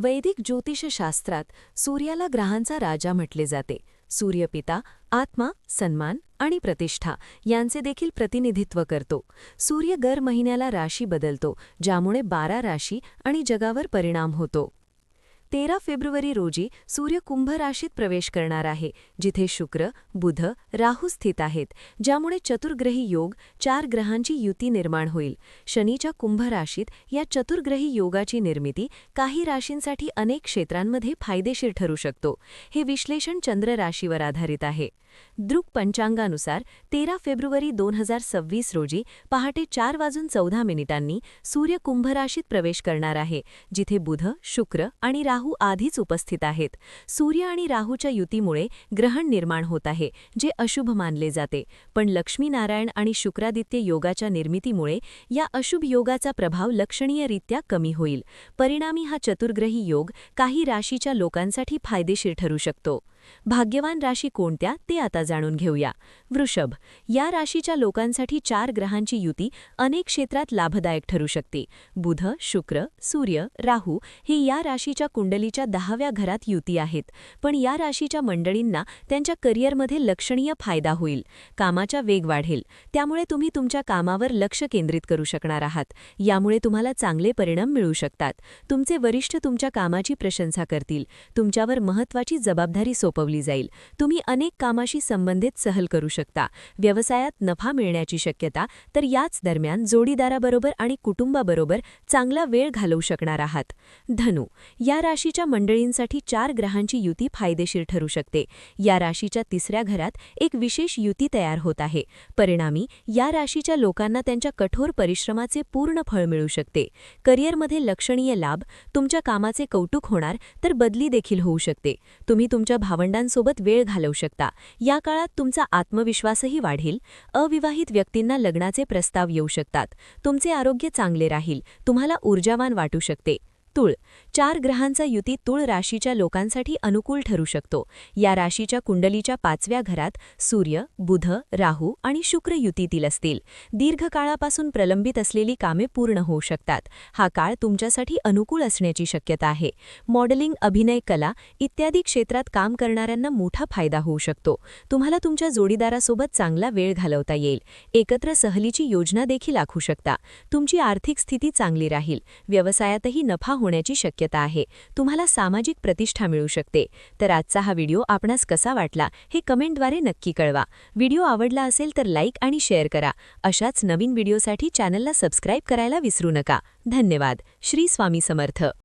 वैदिक ज्योतिषशास्त्रात सूर्याला ग्रहांचा राजा म्हटले जाते. सूर्यपिता आत्मा सन्मान आणि प्रतिष्ठा यांचे देखील प्रतिनिधित्व करतो. सूर्य गर महिन्याला राशी बदलतो ज्यामुळे बारा राशी आणि जगावर परिणाम होतो. तेरा फेब्रुवारी रोजी सूर्य कुंभ राशीत प्रवेश करणार आहे जिथे शुक्र बुध राहू स्थित आहेत ज्यामुळे चतुर्ग्रही योग चार ग्रहांची युती निर्माण होईल. शनीच्या कुंभ राशीत या चतुर्ग्रही योगाची निर्मिती काही राशींसाठी अनेक क्षेत्रांमध्ये फायदेशीर ठरू शकतो. हे विश्लेषण चंद्र राशीवर आधारित आहे. दृक पंचांगानुसार तेरा फेब्रुवारी दोन हजार सव्वीस रोजी पहाटे चार वाजून चौदा मिनिटांनी सूर्य कुंभराशीत प्रवेश करणार आहे जिथे बुध शुक्र आणि राहू राहू आधीच उपस्थित आहेत. सूर्य आणि राहूच्या युतीमुळे ग्रहण निर्माण होत आहे जे अशुभ मानले जाते. पण लक्ष्मीनारायण आणि शुक्रादित्य योगाच्या निर्मितीमुळे या अशुभ योगाचा प्रभाव लक्षणीयरित्या कमी होईल. परिणामी हा चतुर्ग्रही योग काही राशीच्या लोकांसाठी फायदेशीर ठरू शकतो. भाग्यवान राशी कोणत्या ते आता जाणून घेऊया. वृषभ या राशीच्या लोकांसाठी चार ग्रहांची युती अनेक क्षेत्रात लाभदायक ठरू शकते. बुध शुक्र सूर्य राहू हे या राशीच्या कुंडलीच्या दहाव्या घरात युती आहेत. पण या राशीच्या मंडळींना त्यांच्या करिअरमध्ये लक्षणीय फायदा होईल. कामाचा वेग वाढेल. त्यामुळे तुम्ही तुमच्या कामावर लक्ष केंद्रित करू शकणार आहात. यामुळे तुम्हाला चांगले परिणाम मिळू शकतात. तुमचे वरिष्ठ तुमच्या कामाची प्रशंसा करतील. तुमच्यावर महत्त्वाची जबाबदारी सोपवली जाईल. तुम्ही अनेक कामाशी संबंधित सहल करू शकता. व्यवसायात नफा मिळण्याची शक्यता तर याच दरम्यान जोडीदाराबरोबर आणि कुटुंबाबरोबर चांगला वेळ घालवू शकणार आहात. धनु या राशीच्या मंडळींसाठी चार ग्रहांची युती फायदेशीर ठरू शकते. या राशीच्या तिसऱ्या घरात एक विशेष युती तयार होत आहे. परिणामी या राशीच्या लोकांना त्यांच्या कठोर परिश्रमाचे पूर्ण फळ मिळू शकते. करिअरमध्ये लक्षणीय लाभ तुमच्या कामाचे कौतुक होणार तर बदली देखील होऊ शकते. तुम्ही तुमच्या भावना भावंडांसोबत वेळ घालवू शकता. या काळात तुमचा आत्मविश्वासही वाढेल. अविवाहित व्यक्तींना लग्नाचे प्रस्ताव येऊ शकतात. तुमचे आरोग्य चांगले राहील. तुम्हाला ऊर्जावान वाटू शकते. तुळ. चार ग्रहांचा युती तुळ राशीच्या लोकांसाठी अनुकूल ठरू शकतो. या राशीच्या कुंडलीच्या पाचव्या घरात सूर्य बुध राहू आणि शुक्र युतीतील असतील. दीर्घकाळापासून प्रलंबित असलेली कामे पूर्ण होऊ शकतात. हा काळ तुमच्यासाठी अनुकूल असण्याची शक्यता आहे. मॉडेलिंग अभिनय कला इत्यादी क्षेत्रात काम करणाऱ्यांना मोठा फायदा होऊ शकतो. तुम्हाला तुमच्या जोडीदारासोबत चांगला वेळ घालवता येईल. एकत्र सहलीची योजना देखील आखू शकता. तुमची आर्थिक स्थिती चांगली राहील. व्यवसायातही नफा होण्याची शक्यता आहे. तुम्हाला सामाजिक प्रतिष्ठा मिळू शकते. तर आजचा हा व्हिडिओ आपणास कसा वाटला हे कमेंटद्वारे नक्की कळवा. व्हिडिओ आवडला असेल तर लाईक आणि शेअर करा. अशाच नवीन व्हिडिओसाठी चॅनलला सबस्क्राईब करायला विसरू नका. धन्यवाद. श्री स्वामी समर्थ.